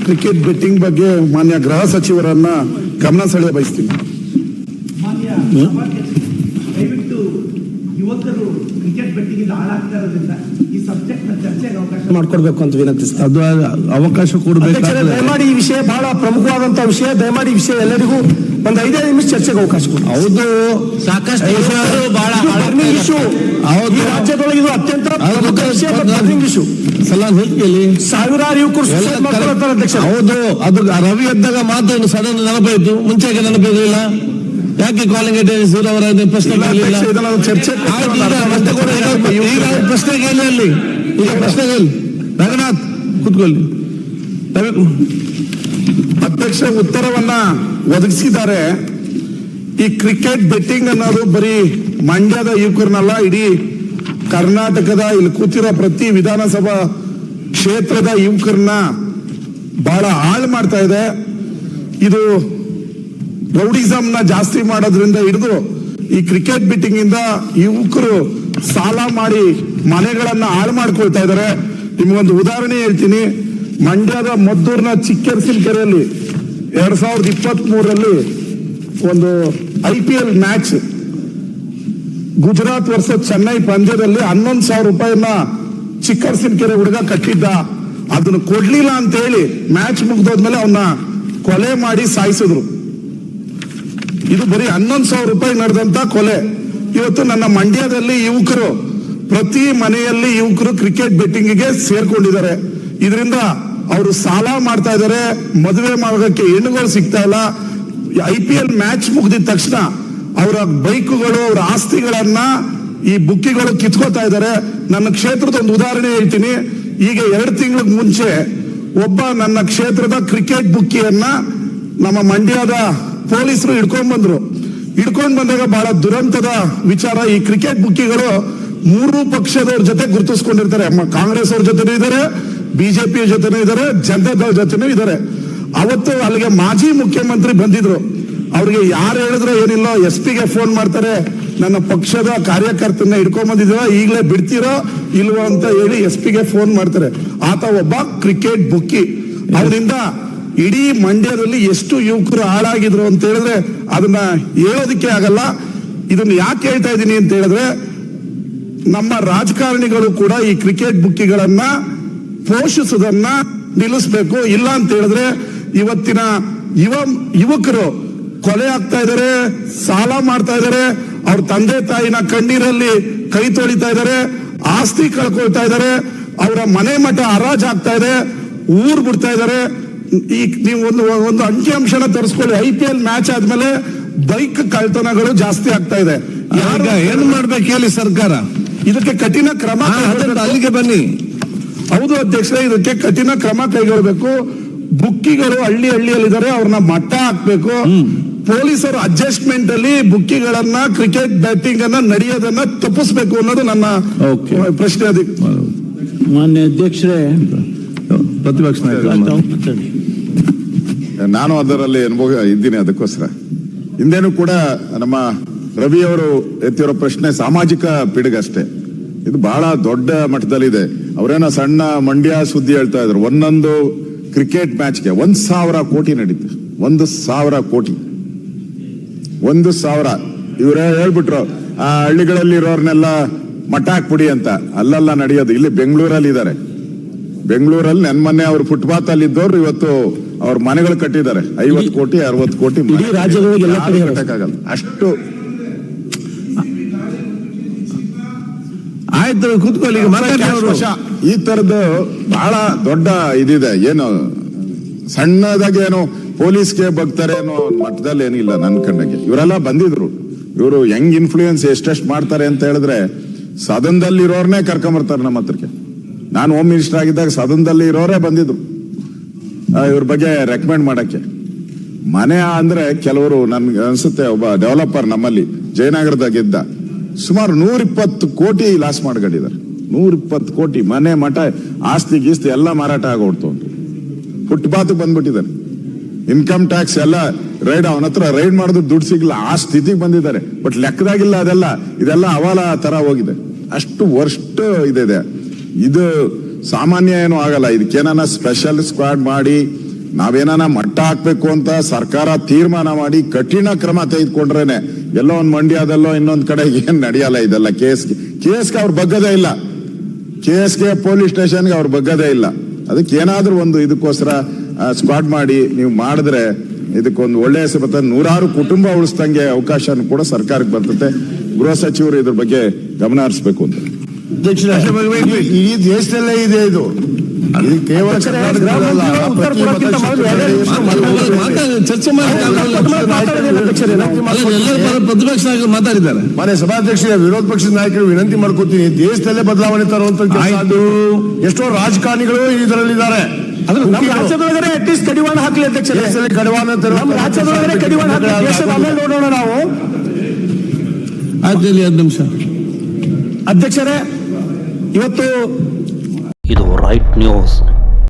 Cricket betting ಬಗ್ಗೆ ಮಾನ್ಯ ಗೃಹ ಸಚಿವರನ್ನ ಗಮನ ಸೆಳೆಯ ಬಯಸ್ತೀನಿ. ಮಾಡ್ಕೊಡ್ಬೇಕು ಅಂತ ವಿನಂತಿಸ್ತಾ ಅದು ಅವಕಾಶ ಕೊಡಬೇಕು ದಯಮಾಡಿ ಈ ವಿಷಯ ಬಹಳ ಪ್ರಮುಖವಾದಂತಹ ವಿಷಯ. ದಯಮಾಡಿ ಈ ವಿಷಯ ಎಲ್ಲರಿಗೂ ಒಂದು ಐದೈದು ನಿಮಿಷ ಚರ್ಚೆಗೆ ಅವಕಾಶ ಕೊಡಿ. ಹೌದು. ಸಾಕಷ್ಟು ಐದು ಯುವಕರು ಬಹಳ ಇದು burning issue. ಹೌದು. ಈ ರಾಜ್ಯದೊಳಗೆ ಇದು ಅತ್ಯಂತ ಹೌದು. ಪ್ರಮುಖ ವಿಷಯ ಇಶ್ಯೂ ಸಲ ಸಾವಿರಾರು ಯುವಕರು ಅಧ್ಯಕ್ಷ ಹೌದು ಅದು ರವಿ ಎದ್ದಾಗ ಮಾತು ಸಡನ್ ನೆನಪಾಯ್ತು ಮುಂಚೆಗೆ ನೆನಪಿರಲಿಲ್ಲ ಯಾಕೆ ಕಾಲಿಂಗ್ ಅಟೆಂಡೆನ್ಸ್ ಅವರ ಪ್ರಶ್ನೆ ಚರ್ಚೆ ಈಗ ಪ್ರಶ್ನೆ ಕೇಳಿ ಅಲ್ಲಿ. ಈಗ ಪ್ರಶ್ನೆ ಕೇಳಿ. ರಂಗನಾಥ್ ಕುತ್ಕೊಳ್ಳಿ. ಅಧ್ಯಕ್ಷ ಉತ್ತರವನ್ನ ಒದಗಿಸಿದ್ದಾರೆ. ಈ ಕ್ರಿಕೆಟ್ ಬೆಟ್ಟಿಂಗ್ ಅನ್ನೋದು ಬರೀ ಮಂಡ್ಯದ ಯುವಕರನ್ನಲ್ಲ ಇಡೀ ಕರ್ನಾಟಕದ ಇಲ್ಲಿ ಕೂತಿರೋ ಪ್ರತಿ ವಿಧಾನಸಭಾ ಕ್ಷೇತ್ರದ ಯುವಕರನ್ನ ಬಹಳ ಹಾಳು ಮಾಡ್ತಾ ಇದೆ. ಇದು ರೌಡಿಸಮ್ನ ಜಾಸ್ತಿ ಮಾಡೋದ್ರಿಂದ ಹಿಡಿದು ಈ ಕ್ರಿಕೆಟ್ ಬಿಟ್ಟಿಂಗ್ ಇಂದ ಯುವಕರು ಸಾಲ ಮಾಡಿ ಮನೆಗಳನ್ನ ಹಾಳು ಮಾಡ್ಕೊಳ್ತಾ ಇದ್ದಾರೆ. ನಿಮ್ಗೊಂದು ಉದಾಹರಣೆ ಹೇಳ್ತೀನಿ. ಮಂಡ್ಯದ ಮದ್ದೂರ್ನ ಚಿಕ್ಕರಸಿನ ಕೆರೆಯಲ್ಲಿ ಎರಡ್ ಸಾವಿರದ ಇಪ್ಪತ್ತ್ ಮೂರರಲ್ಲಿ ಒಂದು I P L match Gujarat ವರ್ಷದ ಚೆನ್ನೈ ಪಂದ್ಯದಲ್ಲಿ ಹನ್ನೊಂದು ಸಾವಿರ ರೂಪಾಯಿನ ಚಿಕ್ಕರ್ಸಿನ ಕೆರೆ ಹುಡುಗ ಕಟ್ಟಿದ್ದ. ಅದನ್ನು ಕೊಡ್ಲಿಲ್ಲ ಅಂತ ಹೇಳಿ ಮ್ಯಾಚ್ ಮುಗ್ದೋದ್ಮೇಲೆ ಅವನ್ನ ಕೊಲೆ ಮಾಡಿ ಸಾಯಿಸಿದ್ರು. ಇದು ಬರೀ ಹನ್ನೊಂದು ಸಾವಿರ ರೂಪಾಯಿ ನಡೆದಂತ ಕೊಲೆ. ಇವತ್ತು ನನ್ನ ಮಂಡ್ಯದಲ್ಲಿ ಯುವಕರು, ಪ್ರತಿ ಮನೆಯಲ್ಲಿ ಯುವಕರು ಕ್ರಿಕೆಟ್ ಬೆಟ್ಟಿಂಗ್ಗೆ ಸೇರ್ಕೊಂಡಿದ್ದಾರೆ. ಇದರಿಂದ ಅವರು ಸಾಲ ಮಾಡ್ತಾ ಇದ್ದಾರೆ. ಮದುವೆ ಮಾಡೋದಕ್ಕೆ ಹೆಣ್ಣುಗಳು ಸಿಗ್ತಾ ಇಲ್ಲ. ಐ ಪಿ ಎಲ್ ಮ್ಯಾಚ್ ಮುಗಿದ ತಕ್ಷಣ ಅವರ ಬೈಕುಗಳು, ಅವರ ಆಸ್ತಿಗಳನ್ನ ಈ ಬುಕ್ಕಿಗಳು ಕಿತ್ಕೋತಾ ಇದ್ದಾರೆ. ನನ್ನ ಕ್ಷೇತ್ರದ ಒಂದು ಉದಾಹರಣೆ ಹೇಳ್ತೀನಿ. ಈಗ ಎರಡು ತಿಂಗಳ ಮುಂಚೆ ಒಬ್ಬ ನನ್ನ ಕ್ಷೇತ್ರದ ಕ್ರಿಕೆಟ್ ಬುಕ್ಕಿಯನ್ನ ನಮ್ಮ ಮಂಡ್ಯದ ಪೊಲೀಸರು ಹಿಡ್ಕೊಂಡ್ ಬಂದ್ರು. ಹಿಡ್ಕೊಂಡ್ ಬಂದಾಗ ಬಹಳ ದುರಂತದ ವಿಚಾರ. ಈ ಕ್ರಿಕೆಟ್ ಬುಕ್ಕಿಗಳು ಮೂರು ಪಕ್ಷದವ್ರ ಜೊತೆ ಗುರುತಿಸ್ಕೊಂಡಿರ್ತಾರೆ. ಕಾಂಗ್ರೆಸ್ ಅವ್ರ ಜೊತೆನೂ ಇದ್ದಾರೆ ಬಿಜೆಪಿ ಜೊತೆನೂ ಇದ್ದಾರೆ ಜನತಾದಳ ಜೊತೆನೂ ಇದ್ದಾರೆ. ಅವತ್ತು ಅಲ್ಲಿಗೆ ಮಾಜಿ ಮುಖ್ಯಮಂತ್ರಿ ಬಂದಿದ್ರು. ಅವ್ರಿಗೆ ಯಾರು ಹೇಳಿದ್ರು ಏನಿಲ್ಲ, ಎಸ್ ಪಿಗೆ ಫೋನ್ ಮಾಡ್ತಾರೆ, ನನ್ನ ಪಕ್ಷದ ಕಾರ್ಯಕರ್ತನ ಹಿಡ್ಕೊಂಬಂದಿದ್ರ ಈಗಲೇ ಬಿಡ್ತೀರೋ ಇಲ್ವೋ ಅಂತ ಹೇಳಿ ಎಸ್ ಪಿಗೆ ಫೋನ್ ಮಾಡ್ತಾರೆ. ಆತ ಒಬ್ಬ ಕ್ರಿಕೆಟ್ ಬುಕ್ಕಿ. ಅವರಿಂದ ಇಡೀ ಮಂಡ್ಯದಲ್ಲಿ ಎಷ್ಟು ಯುವಕರು ಹಾಳಾಗಿದ್ರು ಅಂತ ಹೇಳಿದ್ರೆ, ಅದನ್ನ ಹೇಳೋದಕ್ಕೆ ಆಗಲ್ಲ. ಇದನ್ನ ಯಾಕೆ ಹೇಳ್ತಾ ಇದ್ದೀನಿ ಅಂತ ಹೇಳಿದ್ರೆ, ನಮ್ಮ ರಾಜಕಾರಣಿಗಳು ಕೂಡ ಈ ಕ್ರಿಕೆಟ್ ಬುಕ್ಕಿಗಳನ್ನ ಪೋಷಿಸೋದನ್ನ ನಿಲ್ಲಿಸ್ಬೇಕು. ಇಲ್ಲ ಅಂತ ಹೇಳಿದ್ರೆ, ಇವತ್ತಿನ ಯುವ ಯುವಕರು ಕೊಲೆ ಆಗ್ತಾ ಇದ್ದಾರೆ ಸಾಲ ಮಾಡ್ತಾ ಇದ್ದಾರೆ ಅವ್ರ ತಂದೆ ತಾಯಿನ ಕಣ್ಣೀರಲ್ಲಿ ಕೈ ತೊಳಿತಾ ಇದ್ದಾರೆ ಆಸ್ತಿ ಕಳ್ಕೊಳ್ತಾ ಇದ್ದಾರೆ ಅವರ ಮನೆ ಮಠ ಹರಾಜ್ ಆಗ್ತಾ ಇದೆ ಊರ್ ಬಿಡ್ತಾ ಇದ್ದಾರೆ. ಈ ನೀವು ಒಂದು ಒಂದು ಅಂಕಿಅಂಶನ ತರಿಸ್ಕೊಳ್ಳಿ ಐ ಪಿ ಎಲ್ ಮ್ಯಾಚ್ ಆದ್ಮೇಲೆ ಬೈಕ್ ಕಳ್ತನಗಳು ಜಾಸ್ತಿ ಆಗ್ತಾ ಇದೆ. ಯಾರು ಏನ್ ಮಾಡ್ಬೇಕು ಹೇಳಿ ಸರ್ಕಾರ? ಇದಕ್ಕೆ ಕಠಿಣ ಕ್ರಮ ಕೈಗೊಳ್ಬೇಕು. ಅಲ್ಲಿಗೆ ಬನ್ನಿ. ಹೌದು ಅಧ್ಯಕ್ಷರೇ ಇದಕ್ಕೆ ಕಠಿಣ ಕ್ರಮ ಕೈಗೊಳ್ಳಬೇಕು ಬುಕ್ಕಿಗಳು ಹಳ್ಳಿ ಹಳ್ಳಿಯಲ್ಲಿದ್ದಾರೆ ಅವ್ರನ್ನ ಮಟ್ಟ ಹಾಕ್ಬೇಕು. ಪೊಲೀಸರು ಅಡ್ಜಸ್ಟ್ಮೆಂಟ್ ಅಲ್ಲಿ ಬುಕ್ಕಿಗಳನ್ನ ಕ್ರಿಕೆಟ್ ಬ್ಯಾಟಿಂಗ್ ಅನ್ನ ನಡೆಯೋದನ್ನ ತಪ್ಪಿಸ್ಬೇಕು ಅನ್ನೋದು ನನ್ನ. ಪ್ರಶ್ನೆ ಅದಕ್ಕೆ ಮಾನ್ಯ ಅಧ್ಯಕ್ಷರೇ ಪ್ರತಿಪಕ್ಷ ನಾನು ಅದರಲ್ಲಿ ಅನುಭವ ಇದ್ದೀನಿ ಅದಕ್ಕೋಸ್ಕರ. ಹಿಂದೇನು ಕೂಡ ನಮ್ಮ ರವಿ ಅವರು ಎತ್ತಿರೋ ಪ್ರಶ್ನೆ ಸಾಮಾಜಿಕ ಪಿಡುಗಷ್ಟೇ. ಇದು ಬಹಳ ದೊಡ್ಡ ಮಟ್ಟದಲ್ಲಿದೆ. ಅವರೇನೋ ಸಣ್ಣ ಮಂಡ್ಯ ಸುದ್ದಿ ಹೇಳ್ತಾ ಇದ್ರು. ಒಂದೊಂದು ಕ್ರಿಕೆಟ್ ಮ್ಯಾಚ್ಗೆ ಒಂದ್ ಸಾವಿರ ಕೋಟಿ ನಡೀತು. ಒಂದು ಸಾವಿರ ಕೋಟಿ. ಒಂದು ಸಾವಿರ. ಇವರೇ ಹೇಳ್ಬಿಟ್ರು ಆ ಹಳ್ಳಿಗಳಲ್ಲಿ ಇರೋರ್ನೆಲ್ಲ ಮಠ ಹಾಕ್ಬಿಡಿ ಅಂತ. ಅಲ್ಲೆಲ್ಲ ನಡೆಯೋದು. ಇಲ್ಲಿ ಬೆಂಗಳೂರಲ್ಲಿ ಇದ್ದಾರೆ ಬೆಂಗಳೂರಲ್ಲಿ ನನ್ನ ಮೊನ್ನೆ ಅವ್ರ ಫುಟ್ಪಾತ್ ಅಲ್ಲಿ ಇದ್ದವ್ರು ಇವತ್ತು ಅವ್ರ ಮನೆಗಳು ಕಟ್ಟಿದ್ದಾರೆ. ಐವತ್ತು ಕೋಟಿ ಅರವತ್ತು ಕೋಟಿ ಕಟ್ಟಕ್ಕಾಗಲ್ಲ. ಅಷ್ಟು ಆಯ್ತು ಕೂತ್ಕೊಳ್ಳಿ. ಈ ತರದ್ದು ಬಹಳ ದೊಡ್ಡ ಇದಿದೆ. ಏನು ಸಣ್ಣದಾಗಿ ಏನು ಪೊಲೀಸ್ಗೆ ಬಗ್ತಾರೆ ಅನ್ನೋ ಮಟ್ಟದಲ್ಲಿ ಏನಿಲ್ಲ ನನ್ನ ಕಣ್ಣಗೆ. ಇವರೆಲ್ಲ ಬಂದಿದ್ರು. ಇವರು ಹೆಂಗ್ ಇನ್ಫ್ಲೂಯೆನ್ಸ್ ಎಷ್ಟೆಷ್ಟು ಮಾಡ್ತಾರೆ ಅಂತ ಹೇಳಿದ್ರೆ ಸದನದಲ್ಲಿ ಇರೋರ್ನೇ ಕರ್ಕೊಂಬರ್ತಾರೆ ನಮ್ಮ ಹತ್ರಕ್ಕೆ. ನಾನು ಹೋಮ್ ಮಿನಿಸ್ಟರ್ ಆಗಿದ್ದಾಗ ಸದನದಲ್ಲಿ ಇರೋರೇ ಬಂದಿದ್ರು. ಇವ್ರ ಬಗ್ಗೆ ರೆಕಮೆಂಡ್ ಮಾಡಕ್ಕೆ. ಮನೆ ಅಂದ್ರೆ ಕೆಲವರು ನನ್ಗೆ ಅನ್ಸುತ್ತೆ, ಒಬ್ಬ ಡೆವಲಪರ್ ನಮ್ಮಲ್ಲಿ ಜಯನಗರದಾಗಿದ್ದ ಸುಮಾರು ನೂರಿಪ್ಪತ್ತು ಕೋಟಿ ಲಾಸ್ ಮಾಡ್ಕೊಂಡಿದ್ದಾರೆ. ನೂರಿಪ್ಪತ್ತು ಕೋಟಿ ಮನೆ ಮಠ, ಆಸ್ತಿ ಗೀಸ್ತಿ ಎಲ್ಲ ಮಾರಾಟ ಆಗೋಡ್ತು ಫುಟ್ಪಾತ್ ಬಂದ್ಬಿಟ್ಟಿದ್ದಾರೆ. ಇನ್ಕಮ್ ಟ್ಯಾಕ್ಸ್ ಎಲ್ಲ ರೈಡ್ ಅವನ ಹತ್ರ ರೈಡ್ ಮಾಡಿದ್ರು ದುಡ್ಡು ಸಿಗಲ್ಲ ಆ ಸ್ಥಿತಿಗೆ ಬಂದಿದ್ದಾರೆ. ಬಟ್ ಲೆಕ್ಕದಾಗಿಲ್ಲ ಅದೆಲ್ಲ. ಇದೆಲ್ಲ ಅವಾಲ ತರ ಹೋಗಿದೆ. ಅಷ್ಟು ವರ್ಸ್ಟ್ ಇದೆ ಇದು ಸಾಮಾನ್ಯ ಏನು ಆಗಲ್ಲ. ಇದಕ್ಕೇನ ಸ್ಪೆಷಲ್ ಸ್ಕ್ವಾಡ್ ಮಾಡಿ, ನಾವೇನಾನ ಮಟ್ಟ ಹಾಕ್ಬೇಕು ಅಂತ ಸರ್ಕಾರ ತೀರ್ಮಾನ ಮಾಡಿ, ಕಠಿಣ ಕ್ರಮ ತೆಗೆದುಕೊಂಡ್ರೇನೆ ಎಲ್ಲೋ ಒಂದು ಮಂಡ್ಯದಲ್ಲೋ ಇನ್ನೊಂದು ಕಡೆ ಏನ್ ನಡೆಯಲ್ಲ ಇದೆಲ್ಲ. ಕೇಸ್ ಕೇಸ್ಗೆ ಅವ್ರು ಬಗ್ಗದೇ ಇಲ್ಲ. ಕೇಸ್ಗೆ ಪೊಲೀಸ್ ಸ್ಟೇಷನ್ಗೆ ಅವ್ರು ಬಗ್ಗದೇ ಇಲ್ಲ. ಅದಕ್ಕೆ ಏನಾದ್ರೂ ಒಂದು ಇದಕ್ಕೋಸ್ಕರ ಸ್ಕ್ವಾಡ್ ಮಾಡಿ ನೀವು ಮಾಡಿದ್ರೆ ಇದಕ್ಕೊಂದು ಒಳ್ಳೆಯ ಹೆಸರು ಬರ್ತದೆ. ನೂರಾರು ಕುಟುಂಬ ಉಳಿಸ್ದಂಗೆ ಅವಕಾಶ ಕೂಡ ಸರ್ಕಾರಕ್ಕೆ ಬರ್ತದೆ. ಗೃಹ ಸಚಿವರು ಇದ್ರ ಬಗ್ಗೆ ಗಮನ ಹರಿಸಬೇಕು ಅಂತ. ಇಡೀ ದೇಶದಲ್ಲೇ ಇದೆ ಇದು. ಇದು ಕೇವಲ ಪ್ರತಿಪಕ್ಷ ಮಾತಾಡಿದ್ದಾರೆ. ಮನೆ ವಿರೋಧ ಪಕ್ಷದ ನಾಯಕರು ವಿನಂತಿ ಮಾಡ್ಕೋತೀನಿ. ದೇಶದಲ್ಲೇ ಬದಲಾವಣೆ ತರುವಂತ. ಎಷ್ಟೋ ರಾಜಕಾರಣಿಗಳು ಇದರಲ್ಲಿದ್ದಾರೆ. ರಾಜ್ಯದೊಳಗಡೆ ಅಟ್ಲೀಸ್ಟ್ ಕಡಿವಾಣ ಹಾಕ್ಲಿ ಅಧ್ಯಕ್ಷ ಕಡಿವಾಣ ನಮ್ಮ ರಾಜ್ಯದೊಳಗಡೆ ಕಡಿವಾಣ ಹಾಕ್ಲಿ. ದೇಶದ ಆಮೇಲೆ ನೋಡೋಣ ನಾವು. ಆಯ್ತು ಒಂದು ಹತ್ತು ನಿಮಿಷ. ಅಧ್ಯಕ್ಷರೇ ಇವತ್ತು ಇದು ರೈಟ್ ನ್ಯೂಸ್